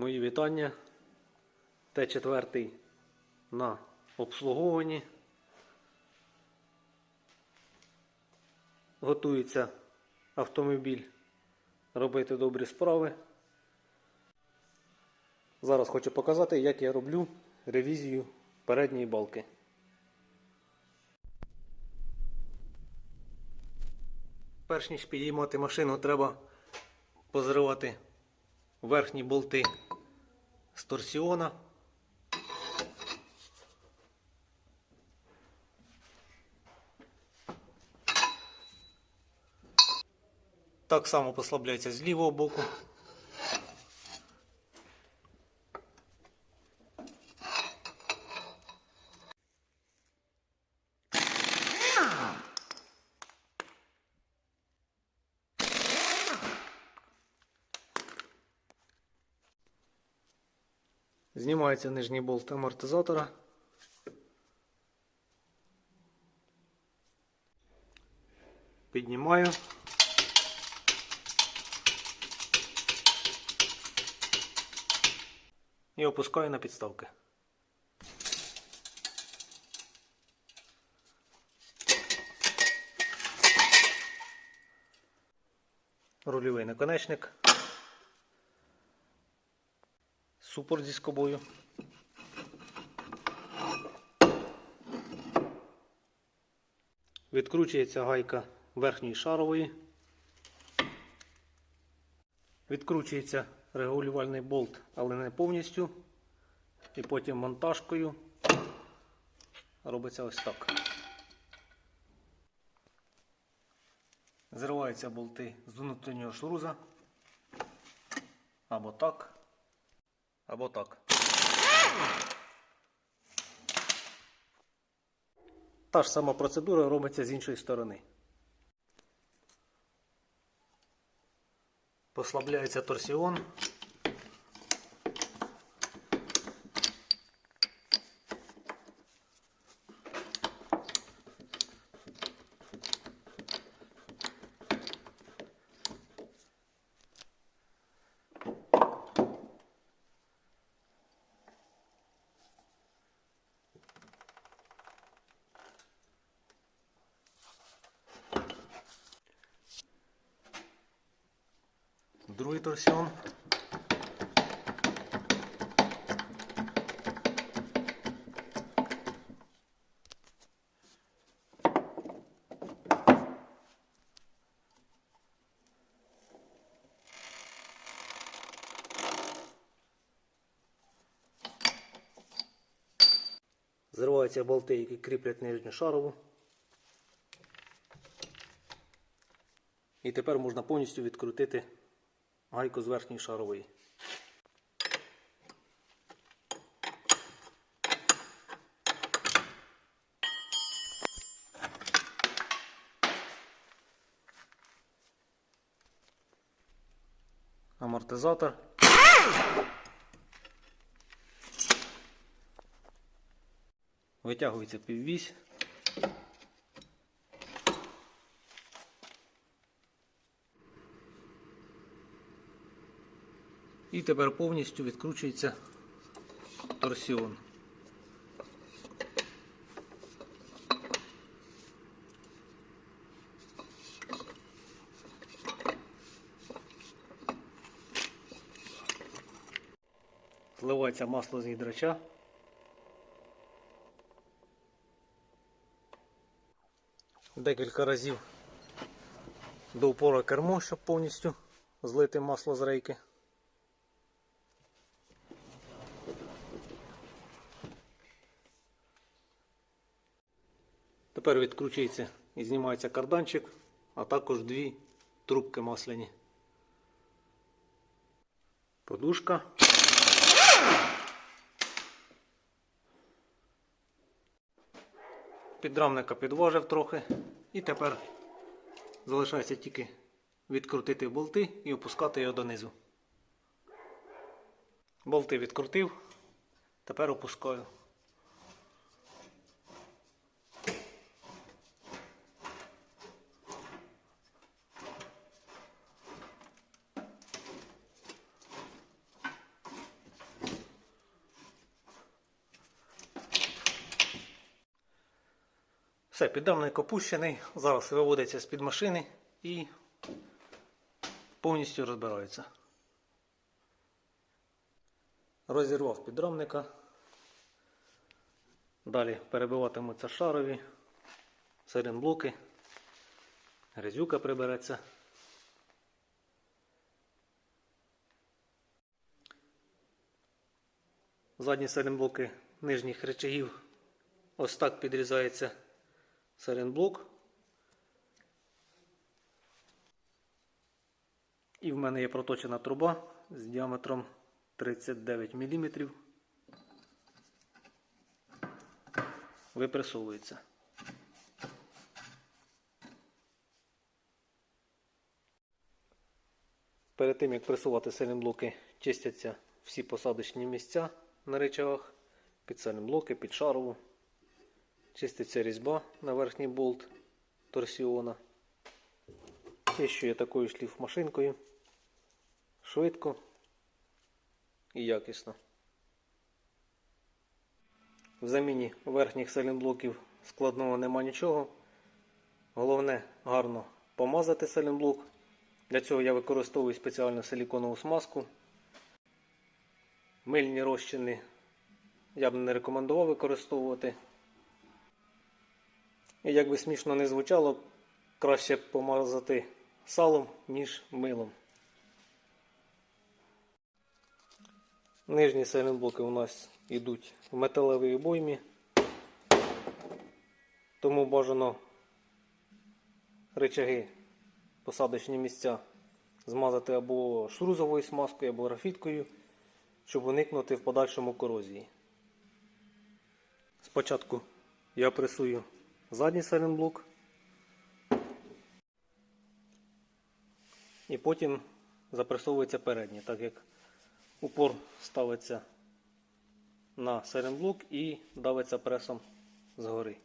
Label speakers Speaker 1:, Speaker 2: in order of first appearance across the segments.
Speaker 1: Мої вітання. Т4 на обслуговуванні. Готується автомобіль робити добрі справи. Зараз хочу показати, як я роблю ревізію передньої балки. Перш ніж підіймати машину, треба позривати верхні болти з торсіона. Так само послабляється з лівого боку. Знімається нижній болт амортизатора. Піднімаю. І опускаю на підставки. Рульовий наконечник. Супорт зі скобою. Відкручується гайка верхньої шарової. Відкручується регулювальний болт, але не повністю. І потім монтажкою робиться ось так. Зриваються болти з внутрішнього шруза. Або так, або так. Та ж сама процедура робиться з іншої сторони. Послабляється торсіон. Другий торсіон. Зриваються болти, які кріплять нижню шарову. І тепер можна повністю відкрутити гайку з верхньої шарової. Амортизатор. Витягується піввісь. І тепер повністю відкручується торсіон. Зливається масло з гідрача. Декілька разів до упора кермо, щоб повністю злити масло з рейки. Тепер відкручується і знімається карданчик, а також дві трубки масляні. Подушка. Підрамника підважив трохи. І тепер залишається тільки відкрутити болти і опускати його донизу. Болти відкрутив, тепер опускаю. Все, підрамник опущений. Зараз виводиться з-під машини і повністю розбирається. Розірвав підрамника. Далі перебиватимуться шарові, серенблоки, грязюка прибереться. Задні серенблоки нижніх речагів ось так підрізається серенблок. І в мене є проточена труба з діаметром 39 мм. Випресовується. Перед тим як пресувати сайлентблоки, чистяться всі посадочні місця на речагах, під сайлентблоки, під шарову. Чиститься різьба на верхній болт торсіона. Чищу такою шліфмашинкою. Швидко і якісно. В заміні верхніх сайлентблоків складного нема нічого. Головне гарно помазати сайлентблок. Для цього я використовую спеціальну силіконову смазку. Мильні розчини я б не рекомендував використовувати. І як би смішно не звучало, краще помазати салом, ніж милом. Нижні сайлентблоки у нас йдуть в металевій обоймі, тому бажано речаги, посадочні місця змазати або шрузовою смазкою, або графіткою, щоб уникнути в подальшому корозії. Спочатку я пресую задній сайлентблок і потім запресовується передній, так як упор ставиться на сайлентблок і давиться пресом згори.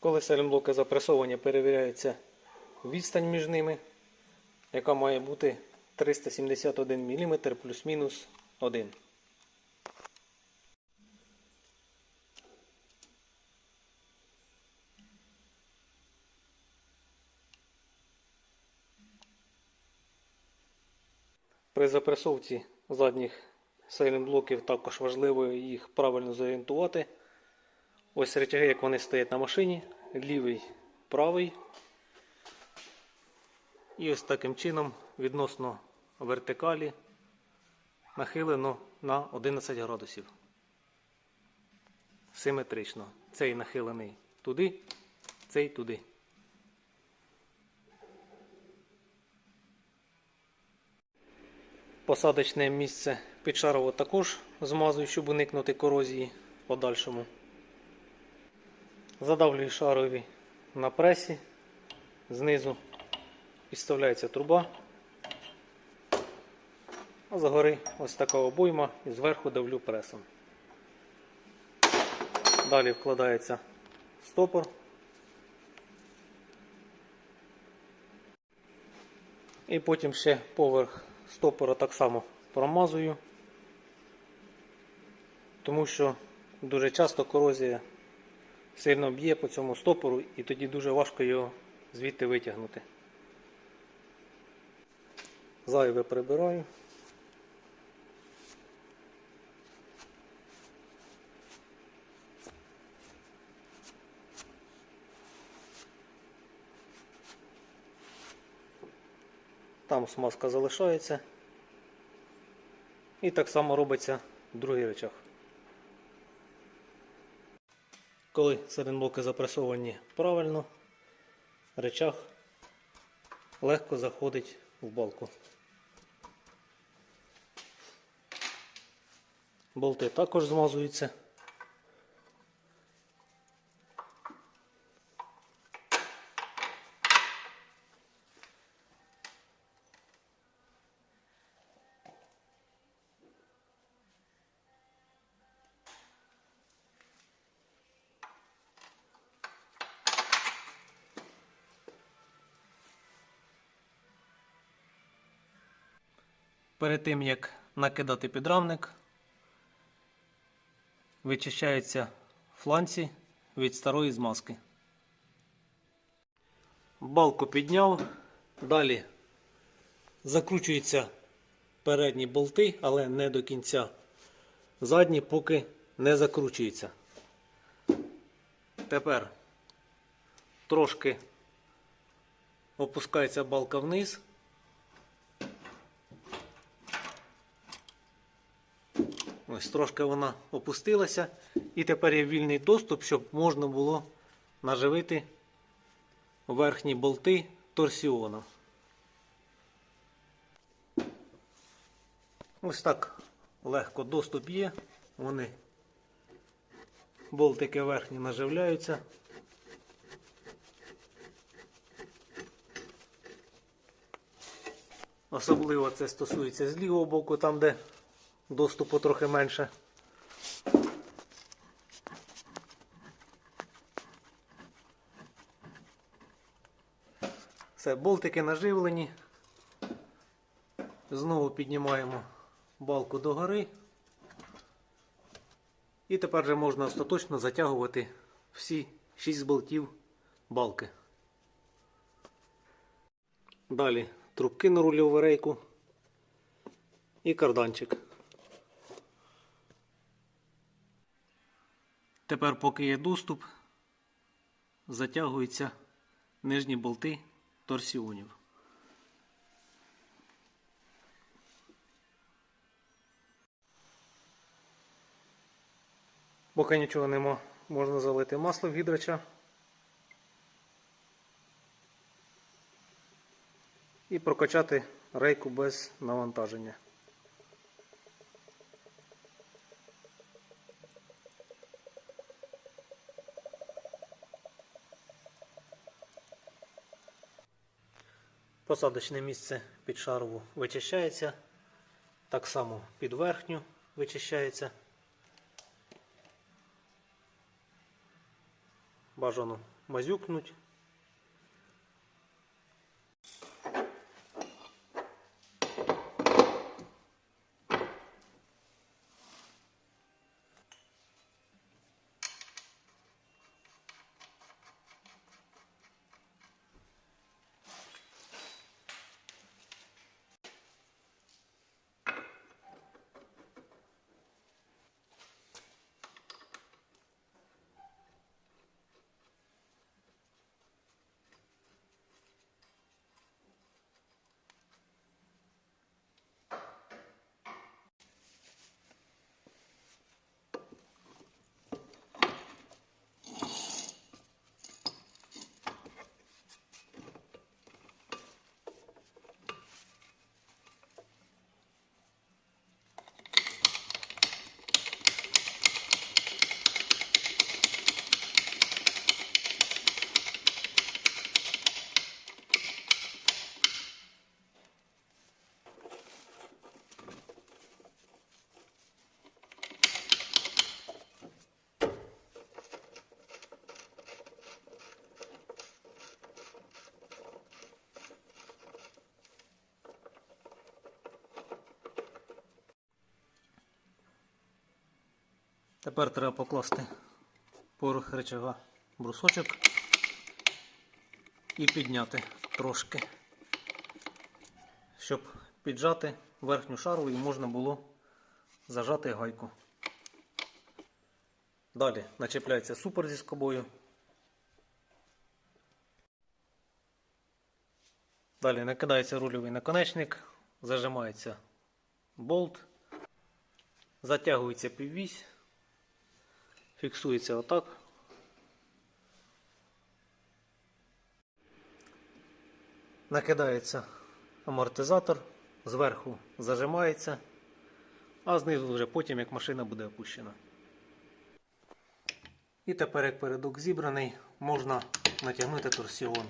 Speaker 1: Коли сайлентблоки запресовані, перевіряється відстань між ними, яка має бути 371 мм плюс-мінус 1. Запресовці задніх сайлентблоків також важливо їх правильно зорієнтувати. Ось речаги, як вони стоять на машині, лівий, правий. І ось таким чином відносно вертикалі нахилено на 11 градусів. Симетрично. Цей нахилений туди, цей туди. Посадочне місце підшарово також змазую, щоб уникнути корозії в подальшому. Задавлюю шарові на пресі, знизу підставляється труба, а згори ось така обойма і зверху давлю пресом. Далі вкладається стопор. І потім ще поверх стопора так само промазую, тому що дуже часто корозія сильно б'є по цьому стопору і тоді дуже важко його звідти витягнути. Зайве прибираю. Там смазка залишається. І так само робиться в другий речах. Коли середблоки запресовані правильно, речах легко заходить в балку. Болти також змазуються. Перед тим як накидати підрамник, вичищаються фланці від старої змазки. Балку підняв, далі закручуються передні болти, але не до кінця. Задні поки не закручуються. Тепер трошки опускається балка вниз. Ось трошки вона опустилася. І тепер є вільний доступ, щоб можна було наживити верхні болти торсіоном. Ось так легко доступ є. Вони болтики верхні наживляються. Особливо це стосується з лівого боку, там де доступу трохи менше. Все, болтики наживлені. Знову піднімаємо балку догори. І тепер вже можна остаточно затягувати всі 6 болтів балки. Далі трубки на рульову рейку і карданчик. Тепер, поки є доступ, затягуються нижні болти торсіонів. Поки нічого нема, можна залити масло в гідрача. І прокачати рейку без навантаження. Посадочне місце під шарову вичищається. Так само під верхню вичищається. Бажано мазюкнуть. Тепер треба покласти порух речага брусочок і підняти трошки, щоб піджати верхню шару і можна було зажати гайку. Далі начепляється супер зі скобою. Далі накидається рульовий наконечник, зажимається болт, затягується піввісь. Фіксується отак. Накидається амортизатор, зверху зажимається, а знизу вже потім, як машина буде опущена. І тепер, як передок зібраний, можна натягнути торсіон.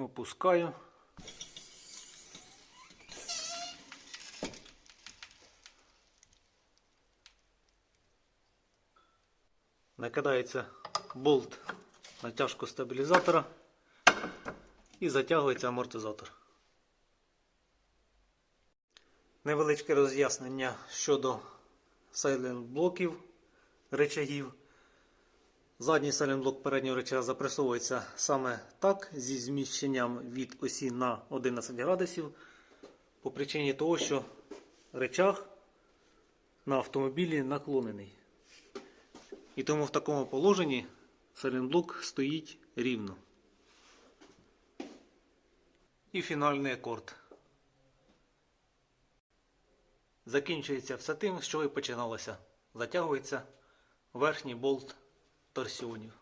Speaker 1: Опускаю. Накидається болт натяжку стабілізатора і затягується амортизатор. Невеличке роз'яснення щодо сайлент блоків речагів. Задній сайлент-блок переднього речага запресовується саме так, зі зміщенням від осі на 11 градусів, по причині того, що речаг на автомобілі наклонений. І тому в такому положенні сайлент-блок стоїть рівно. І фінальний акорд. Закінчується все тим, чого і починалося. Затягується верхній болт торсіонів.